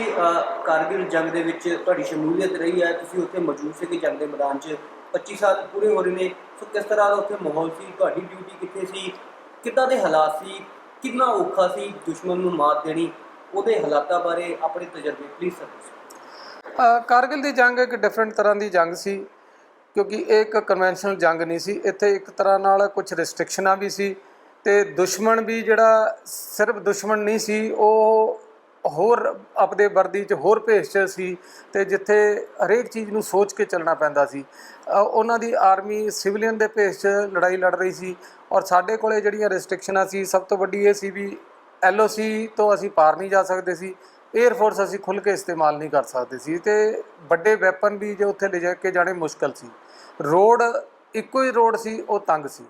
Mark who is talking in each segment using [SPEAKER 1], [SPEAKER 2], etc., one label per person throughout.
[SPEAKER 1] ਤੁਸੀਂ ਕਾਰਗਿਲ ਜੰਗ ਦੇ ਵਿੱਚ ਤੁਹਾਡੀ ਸ਼ਮੂਲੀਅਤ ਰਹੀ ਹੈ, ਤੁਸੀਂ ਉੱਥੇ ਮੌਜੂਦ ਸੀ ਕਿ ਜੰਗ ਦੇ ਮੈਦਾਨ 'ਚ 25 ਸਾਲ ਪੂਰੇ ਹੋ ਰਹੇ ਨੇ, ਸੋ ਕਿਸ ਤਰ੍ਹਾਂ ਦਾ ਉੱਥੇ ਮਾਹੌਲ ਸੀ, ਤੁਹਾਡੀ ਡਿਊਟੀ ਕਿੱਥੇ ਸੀ, ਕਿੱਦਾਂ ਦੇ ਹਾਲਾਤ ਸੀ, ਕਿੰਨਾ ਔਖਾ ਸੀ ਦੁਸ਼ਮਣ ਨੂੰ ਮਾਤ ਦੇਣੀ, ਉਹਦੇ ਹਾਲਾਤਾਂ ਬਾਰੇ ਆਪਣੇ ਤਜਰਬੇ ਪਲੀਜ਼ ਸਰ
[SPEAKER 2] ਕਾਰਗਿਲ ਦੀ ਜੰਗ ਇੱਕ ਡਿਫਰੈਂਟ ਤਰ੍ਹਾਂ ਦੀ ਜੰਗ ਸੀ, ਕਿਉਂਕਿ ਇਹ ਇੱਕ ਕਨਵੈਨਸ਼ਨਲ ਜੰਗ ਨਹੀਂ ਸੀ, ਇੱਥੇ ਇੱਕ ਤਰ੍ਹਾਂ ਨਾਲ ਕੁਝ ਰਿਸਟ੍ਰਿਕਸ਼ਨਾਂ ਵੀ ਸੀ, ਤੇ ਦੁਸ਼ਮਣ ਵੀ ਜਿਹੜਾ ਸਿਰਫ ਦੁਸ਼ਮਣ ਨਹੀਂ ਸੀ, ਉਹ ਹੋਰ ਆਪਦੇ ਵਰਦੀ 'ਚ ਹੋਰ ਭੇਸ 'ਚ ਸੀ ਤੇ ਜਿੱਥੇ ਹਰੇਕ ਚੀਜ਼ ਨੂੰ ਸੋਚ ਕੇ ਚੱਲਣਾ ਪੈਂਦਾ ਸੀ। ਉਹਨਾਂ ਦੀ ਆਰਮੀ ਸਿਵਲੀਅਨ ਦੇ ਭੇਸ 'ਚ ਲੜਾਈ ਲੜ ਰਹੀ ਸੀ ਔਰ ਸਾਡੇ ਕੋਲੇ ਜਿਹੜੀਆਂ ਰਿਸਟ੍ਰਿਕਸ਼ਨਾਂ ਸੀ, ਸਭ ਤੋਂ ਵੱਡੀ ਇਹ ਸੀ ਵੀ ਐਲਓਸੀ ਤੋਂ ਅਸੀਂ ਪਾਰ ਨਹੀਂ ਜਾ ਸਕਦੇ ਸੀ 에ਅਰ ਫੋਰਸ ਅਸੀਂ ਖੁੱਲ੍ਹ ਕੇ ਇਸਤੇਮਾਲ ਨਹੀਂ ਕਰ ਸਕਦੇ ਸੀ ਤੇ ਵੱਡੇ ਵੈਪਨ ਵੀ ਜੋ ਉੱਥੇ ਲਿਜਾ ਕੇ ਜਾਣੇ ਮੁਸ਼ਕਲ ਸੀ। ਰੋਡ ਇੱਕੋ ਹੀ ਰੋਡ ਸੀ, ਉਹ ਤੰਗ ਸੀ।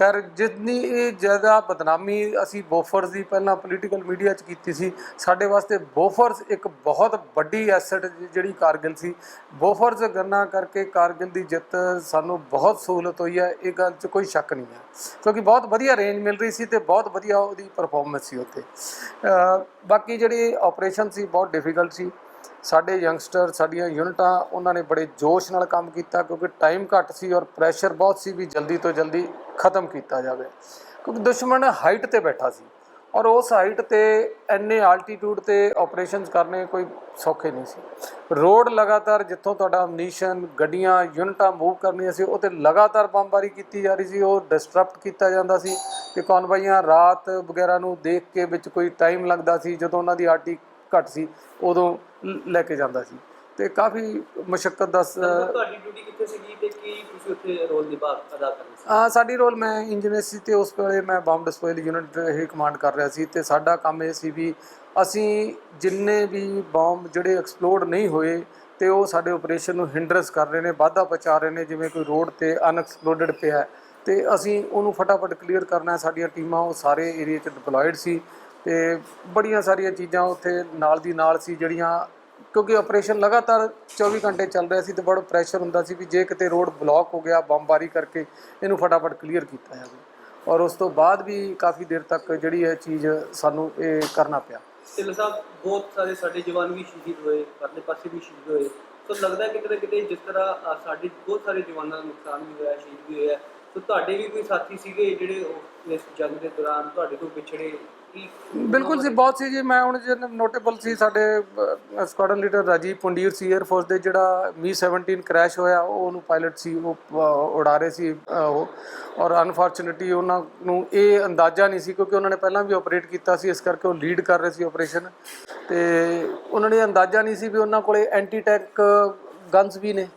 [SPEAKER 2] ਖੈਰ, ਜਿੰਨੀ ਇਹ ਜ਼ਿਆਦਾ ਬਦਨਾਮੀ ਅਸੀਂ ਬੋਫਰਸ ਦੀ ਪਹਿਲਾਂ ਪੋਲੀਟੀਕਲ ਮੀਡੀਆ 'ਚ ਕੀਤੀ ਸੀ, ਸਾਡੇ ਵਾਸਤੇ ਬੋਫਰਸ ਇੱਕ ਬਹੁਤ ਵੱਡੀ ਐਸੈਟ ਜਿਹੜੀ ਕਾਰਗਿਲ ਸੀ। ਬੋਫਰਸ ਗੰਨਾ ਕਰਕੇ ਕਾਰਗਿਲ ਦੀ ਜਿੱਤ ਸਾਨੂੰ ਬਹੁਤ ਸਹੂਲਤ ਹੋਈ ਹੈ, ਇਹ ਗੱਲ 'ਚ ਕੋਈ ਸ਼ੱਕ ਨਹੀਂ ਹੈ। ਕਿਉਂਕਿ ਬਹੁਤ ਵਧੀਆ ਰੇਂਜ ਮਿਲ ਰਹੀ ਸੀ ਤੇ ਬਹੁਤ ਵਧੀਆ ਉਹਦੀ ਪਰਫਾਰਮੈਂਸ ਸੀ ਉੱਥੇ। ਬਾਕੀ ਜਿਹੜੀ ਆਪਰੇਸ਼ਨ ਸੀ, ਬਹੁਤ ਡਿਫਿਕਲਟ ਸੀ। ਸਾਡੇ ਯੰਗਸਟਰ, ਸਾਡੀਆਂ ਯੂਨਿਟਾਂ, ਉਹਨਾਂ ਨੇ ਬੜੇ ਜੋਸ਼ ਨਾਲ ਕੰਮ ਕੀਤਾ ਕਿਉਂਕਿ ਟਾਈਮ ਘੱਟ ਸੀ ਔਰ ਪ੍ਰੈਸ਼ਰ ਬਹੁਤ ਸੀ ਵੀ ਜਲਦੀ ਤੋਂ ਜਲਦੀ ਖਤਮ ਕੀਤਾ ਜਾਵੇ। ਕਿਉਂਕਿ ਦੁਸ਼ਮਣ ਹਾਈਟ ਤੇ ਬੈਠਾ ਸੀ ਔਰ ਉਸ ਹਾਈਟ ਤੇ ਐਨੇ ਆਲਟੀਟਿਊਡ ਤੇ ਆਪਰੇਸ਼ਨਸ ਕਰਨੇ ਕੋਈ ਸੌਖੇ ਨਹੀਂ ਸੀ। ਰੋਡ ਲਗਾਤਾਰ ਜਿੱਥੋਂ ਤੁਹਾਡਾ ਅਮਨੀਸ਼ਨ ਗੱਡੀਆਂ, ਯੂਨਿਟਾਂ ਮੂਵ ਕਰਨੀਆਂ ਸੀ ਉਹ ਤੇ ਲਗਾਤਾਰ ਬੰਬਾਰੀ ਕੀਤੀ ਜਾ ਰਹੀ ਸੀ, ਉਹ ਡਿਸਟਰਪਟ ਕੀਤਾ ਜਾਂਦਾ ਸੀ ਕਿ ਕੌਨਵਾਈਆਂ ਰਾਤ ਵਗੈਰਾ ਨੂੰ ਦੇਖ ਕੇ ਵਿੱਚ ਕੋਈ ਟਾਈਮ ਲੱਗਦਾ ਸੀ, ਜਦੋਂ ਉਹਨਾਂ ਦੀ ਆਰਟੀ ਘੱਟ ਸੀ ਉਦੋਂ ਲ- ਕੇ ਜਾਂਦਾ ਸੀ। ਤੇ ਕਾਫੀ ਮੁਸ਼ਕਲ ਦਾ
[SPEAKER 1] ਤੁਹਾਡੀ ਡਿਊਟੀ ਕਿੱਥੇ ਸੀਗੀ ਤੇ ਕੀ ਤੁਸੀਂ ਉੱਥੇ ਰੋਲ ਨਿਭਾ ਅਦਾ ਕਰਨਾ ਸੀ?
[SPEAKER 2] ਆ ਸਾਡੀ ਰੋਲ ਮੈਂ ਇੰਜੀਨੀਅਰ ਸੀ ਤੇ ਉਸ ਵੇਲੇ ਮੈਂ ਬੰਬ ਡਿਸਪੋਜ਼ਲ ਯੂਨਿਟ ਇਹ ਕਮਾਂਡ ਕਰ ਰਿਹਾ ਸੀ ਤੇ ਸਾਡਾ ਕੰਮ ਇਹ ਸੀ ਵੀ ਅਸੀਂ ਜਿੰਨੇ ਵੀ ਬੰਬ ਜਿਹੜੇ ਐਕਸਪਲੋਡ ਨਹੀਂ ਹੋਏ ਤੇ ਉਹ ਸਾਡੇ ਆਪਰੇਸ਼ਨ ਨੂੰ ਹਿੰਡਰੈਂਸ ਕਰ ਰਹੇ ਨੇ ਵਾਧਾ ਪਹੁੰਚਾ ਰਹੇ ਨੇ ਜਿਵੇਂ ਕੋਈ ਰੋਡ ਤੇ ਅਨਐਕਸਪਲੋਡਡ ਪਿਆ ਤੇ ਅਸੀਂ ਉਹਨੂੰ ਫਟਾਫਟ ਕਲੀਅਰ ਕਰਨਾ ਸਾਡੀਆਂ ਟੀਮਾਂ ਉਹ ਸਾਰੇ ਏਰੀਆ 'ਚ ਡਿਪਲੋਇਡ ਸੀ। ਤੇ ਬੜੀਆਂ ਸਾਰੀਆਂ ਚੀਜ਼ਾਂ ਉੱਥੇ ਨਾਲ ਦੀ ਨਾਲ ਸੀ ਜਿਹੜੀਆਂ, ਕਿਉਂਕਿ ਆਪਰੇਸ਼ਨ ਲਗਾਤਾਰ 24 ਘੰਟੇ ਚੱਲ ਰਿਹਾ ਸੀ ਤੇ ਬੜਾ ਪ੍ਰੈਸ਼ਰ ਹੁੰਦਾ ਸੀ ਵੀ ਜੇ ਕਿਤੇ ਰੋਡ ਬਲੌਕ ਹੋ ਗਿਆ ਬੰਬਾਰੀ ਕਰਕੇ ਇਹਨੂੰ ਫਟਾਫਟ ਕਲੀਅਰ ਕੀਤਾ ਜਾਵੇ। ਔਰ ਉਸ ਤੋਂ ਬਾਅਦ ਵੀ ਕਾਫੀ ਦੇਰ ਤੱਕ ਜਿਹੜੀ ਹੈ ਚੀਜ਼ ਸਾਨੂੰ ਇਹ ਕਰਨਾ ਪਿਆ।
[SPEAKER 1] ਢਿੱਲੋਂ ਸਾਹਿਬ, ਬਹੁਤ ਸਾਰੇ ਸਾਡੇ ਜਵਾਨ ਵੀ ਸ਼ਹੀਦ ਹੋਏ ਪਰਲੇ ਪਾਸੇ ਵੀ ਸ਼ਹੀਦ ਹੋਏ। ਸੋ ਲੱਗਦਾ ਕਿਤੇ ਨਾ ਕਿਤੇ ਜਿਸ ਤਰ੍ਹਾਂ ਸਾਡੇ ਬਹੁਤ ਸਾਰੇ ਜਵਾਨਾਂ ਦਾ ਨੁਕਸਾਨ ਵੀ ਹੋਇਆ, ਸ਼ਹੀਦ ਵੀ ਹੋਇਆ। ਸੋ ਤੁਹਾਡੇ ਵੀ ਕੋਈ ਸਾਥੀ ਸੀਗੇ ਜਿਹੜੇ ਉਹ ਇਸ ਜੰਗ ਦੇ ਦੌਰਾਨ, ਤੁਹਾਡੇ ਤੋਂ ਵਿਛੜੇ
[SPEAKER 2] ਬਿਲਕੁਲ ਸੀ ਬਹੁਤ ਸੀ ਜੀ। ਮੈਂ ਹੁਣ ਜਿਹੜਾ ਨੋਟੇਬਲ ਸੀ ਸਾਡੇ ਸਕੁਆਡਰਨ ਲੀਡਰ ਰਾਜੀਵ ਪੁੰਡੀਰ ਸੀ 에ਅਰ ਫੋਰਸ ਦੇ ਜਿਹੜਾ ਮੀ 17 ਕ੍ਰੈਸ਼ ਹੋਇਆ, ਉਹ ਉਹਨੂੰ ਪਾਇਲਟ ਸੀ, ਉਹ ਉਡਾ ਰਹੇ ਸੀ ਉਹ। ਔਰ ਅਨਫੋਰਚੂਨੇਟਲੀ ਉਹਨਾਂ ਨੂੰ ਇਹ ਅੰਦਾਜ਼ਾ ਨਹੀਂ ਸੀ, ਕਿਉਂਕਿ ਉਹਨਾਂ ਨੇ ਪਹਿਲਾਂ ਵੀ ਆਪਰੇਟ ਕੀਤਾ ਸੀ, ਇਸ ਕਰਕੇ ਉਹ ਲੀਡ ਕਰ ਰਹੇ ਸੀ ਆਪਰੇਸ਼ਨ ਤੇ ਉਹਨਾਂ ਨੇ ਅੰਦਾਜ਼ਾ ਨਹੀਂ ਸੀ ਵੀ ਉਹਨਾਂ ਕੋਲੇ ਐਂਟੀ ਟੈਂਕ ਗਨਸ ਵੀ ਨੇ।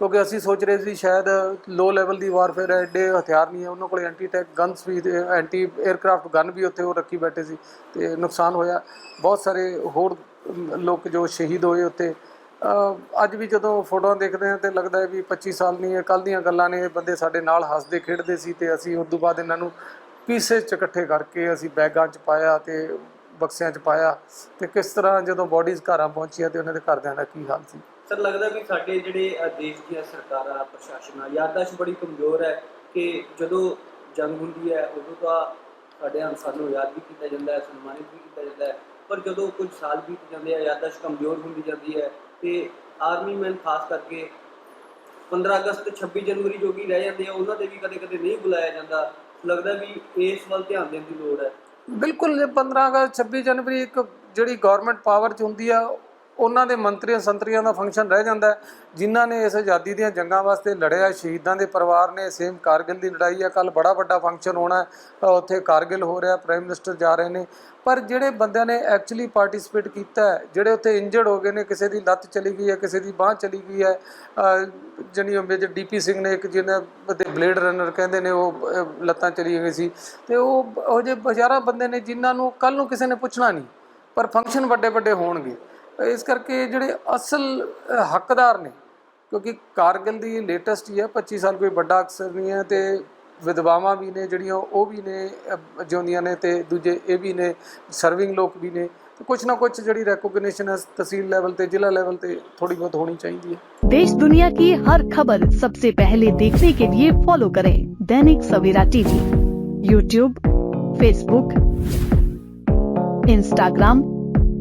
[SPEAKER 2] ਕਿਉਂਕਿ ਅਸੀਂ ਸੋਚ ਰਹੇ ਸੀ ਸ਼ਾਇਦ ਲੋ ਲੈਵਲ ਦੀ ਵਾਰਫੇਅਰ ਹੈ ਐਡੇ ਹਥਿਆਰ ਨਹੀਂ ਹੈ। ਉਹਨਾਂ ਕੋਲ ਐਂਟੀ ਟੈਕ ਗਨਸ ਵੀ ਤੇ ਐਂਟੀ 에ਅਰਕ੍ਰਾਫਟ ਗਨ ਵੀ ਉੱਥੇ ਉਹ ਰੱਖੀ ਬੈਠੇ ਸੀ ਤੇ ਨੁਕਸਾਨ ਹੋਇਆ। ਬਹੁਤ ਸਾਰੇ ਹੋਰ ਲੋਕ ਜੋ ਸ਼ਹੀਦ ਹੋਏ ਉੱਥੇ। ਅੱਜ ਵੀ ਜਦੋਂ ਫੋਟੋਆਂ ਦੇਖਦੇ ਹਾਂ ਤੇ ਲੱਗਦਾ ਹੈ ਵੀ 25 ਸਾਲ ਨਹੀਂ ਹੈ ਕੱਲ ਦੀਆਂ ਗੱਲਾਂ ਨੇ, ਇਹ ਬੰਦੇ ਸਾਡੇ ਨਾਲ ਹੱਸਦੇ ਖੇਡਦੇ ਸੀ ਤੇ ਅਸੀਂ ਉਸ ਤੋਂ ਬਾਅਦ ਇਹਨਾਂ ਨੂੰ ਪੀਸੇ ਚ ਇਕੱਠੇ ਕਰਕੇ ਅਸੀਂ ਬੈਗਾਂ ਚ ਪਾਇਆ ਤੇ ਬਕਸਿਆਂ ਚ ਪਾਇਆ। ਤੇ ਕਿਸ ਤਰ੍ਹਾਂ ਜਦੋਂ ਬੋਡੀਜ਼ ਘਰਾਂ ਪਹੁੰਚੀਆਂ ਤੇ ਉਹਨਾਂ ਦੇ ਘਰਦਿਆਂ ਦਾ ਕੀ ਹਾਲ ਸੀ?
[SPEAKER 1] ਸਰ ਲੱਗਦਾ ਵੀ ਸਾਡੇ ਜਿਹੜੇ ਅ, ਦੇਸ਼ ਦੀਆਂ ਸਰਕਾਰਾਂ ਪ੍ਰਸ਼ਾਸਨ ਆ ਯਾਦਾਸ਼ਤ ਬੜੀ ਕਮਜ਼ੋਰ ਹੈ ਕਿ ਜਦੋਂ ਜੰਗ ਹੁੰਦੀ ਹੈ ਉਦੋਂ ਤਾਂ ਸਾਡੇ ਅਨਸਰ ਨੂੰ ਯਾਦ ਵੀ ਕੀਤਾ ਜਾਂਦਾ ਹੈ ਸਨਮਾਨਿਤ ਵੀ ਕੀਤਾ ਜਾਂਦਾ ਹੈ। ਪਰ ਜਦੋਂ ਕੁਝ ਸਾਲ ਬੀਤ ਜਾਂਦੇ ਆ ਯਾਦਾਸ਼ਤ ਕਮਜ਼ੋਰ ਹੁੰਦੀ ਜਾਂਦੀ ਹੈ ਤੇ ਆਰਮੀ ਮੈਨ ਖਾਸ ਕਰਕੇ 15 ਅਗਸਤ 26 ਜਨਵਰੀ ਜੋ ਕਿ ਰਹਿ ਜਾਂਦੇ ਆ ਉਹਨਾਂ ਤੇ ਵੀ ਕਦੇ-ਕਦੇ ਨਹੀਂ ਬੁਲਾਇਆ ਜਾਂਦਾ। ਲੱਗਦਾ ਵੀ ਇਸ ਵੱਲ ਧਿਆਨ ਦੇਣ ਦੀ ਲੋੜ ਹੈ।
[SPEAKER 2] ਬਿਲਕੁਲ ਇਹ 15 ਅਗਸਤ 26 ਜਨਵਰੀ ਇੱਕ ਜਿਹੜੀ ਗਵਰਨਮੈਂਟ ਪਾਵਰ 'ਚ ਹੁੰਦੀ ਆ ਉਹਨਾਂ ਦੇ ਮੰਤਰੀਆਂ ਸੰਤਰੀਆਂ ਦਾ ਫੰਕਸ਼ਨ ਰਹਿ ਜਾਂਦਾ ਜਿਨ੍ਹਾਂ ਨੇ ਇਸ ਆਜ਼ਾਦੀ ਦੀਆਂ ਜੰਗਾਂ ਵਾਸਤੇ ਲੜਿਆ, ਸ਼ਹੀਦਾਂ ਦੇ ਪਰਿਵਾਰ ਨੇ ਸੇਮ ਕਾਰਗਿਲ ਦੀ ਲੜਾਈ ਆ ਕੱਲ ਬੜਾ ਵੱਡਾ ਫੰਕਸ਼ਨ ਹੋਣਾ ਉੱਥੇ ਕਾਰਗਿਲ ਹੋ ਰਿਹਾ ਪ੍ਰਾਈਮ ਮਿਨਿਸਟਰ ਜਾ ਰਹੇ ਨੇ। ਪਰ ਜਿਹੜੇ ਬੰਦਿਆਂ ਨੇ ਐਕਚੁਅਲੀ ਪਾਰਟਿਸਿਪੇਟ ਕੀਤਾ ਜਿਹੜੇ ਉੱਥੇ ਇੰਜਰਡ ਹੋ ਗਏ ਨੇ, ਕਿਸੇ ਦੀ ਲੱਤ ਚਲੀ ਗਈ ਹੈ, ਕਿਸੇ ਦੀ ਬਾਹ ਚਲੀ ਗਈ ਹੈ ਜਣੀ ਮੇਜਰ ਡੀਪੀ ਸਿੰਘ ਨੇ ਇੱਕ ਜਿਹਨਾਂ ਦੇ ਬਲੇਡ ਰਨਰ ਕਹਿੰਦੇ ਨੇ, ਉਹ ਲੱਤਾਂ ਚਲੀ ਗਈ ਸੀ। ਤੇ ਉਹ ਉਹ ਜੇ ਹਜ਼ਾਰਾਂ ਬੰਦੇ ਨੇ, ਜਿਨ੍ਹਾਂ ਨੂੰ ਕੱਲ ਨੂੰ ਕਿਸੇ ਨੇ ਪੁੱਛਣਾ ਨਹੀਂ, ਪਰ ਫੰਕਸ਼ਨ ਵੱਡੇ ਵੱਡੇ ਹੋਣਗੇ। ਇਸ ਕਰਕੇ ਜਿਹੜੇ ਅਸਲ ਅਹ, ਹੱਕਦਾਰ ਨੇ ਕਿਉਂਕਿ ਕਾਰਗਿਲ ਦੀ ਲੇਟੈਸਟ ਹੀ ਹੈ 25 ਸਾਲ ਕੋਈ ਵੱਡਾ ਅਕਸਰ ਨਹੀਂ ਹੈ ਤੇ ਵਿਧਵਾਵਾਂ ਵੀ ਨੇ ਜਿਹੜੀਆਂ ਉਹ ਵੀ ਨੇ ਅਹ, ਜਿਉਂਦੀਆਂ ਨੇ ਤੇ ਦੂਜੇ ਇਹ ਵੀ ਨੇ ਸਰਵਿੰਗ ਲੋਕ ਵੀ ਨੇ ਤੇ ਕੁਝ ਨਾ ਕੁਝ ਜਿਹੜੀ ਰੈਕੋਗਨੀਸ਼ਨ ਹੈ ਤਹਿਸੀਲ ਲੈਵਲ ਤੇ ਜ਼ਿਲ੍ਹਾ ਲੈਵਲ ਤੇ ਥੋੜੀ ਬਹੁਤ ਹੋਣੀ ਚਾਹੀਦੀ ਹੈ
[SPEAKER 3] देश दुनिया की हर खबर सबसे पहले देखने के लिए फॉलो करें Dainik Savera TV YouTube Facebook Instagram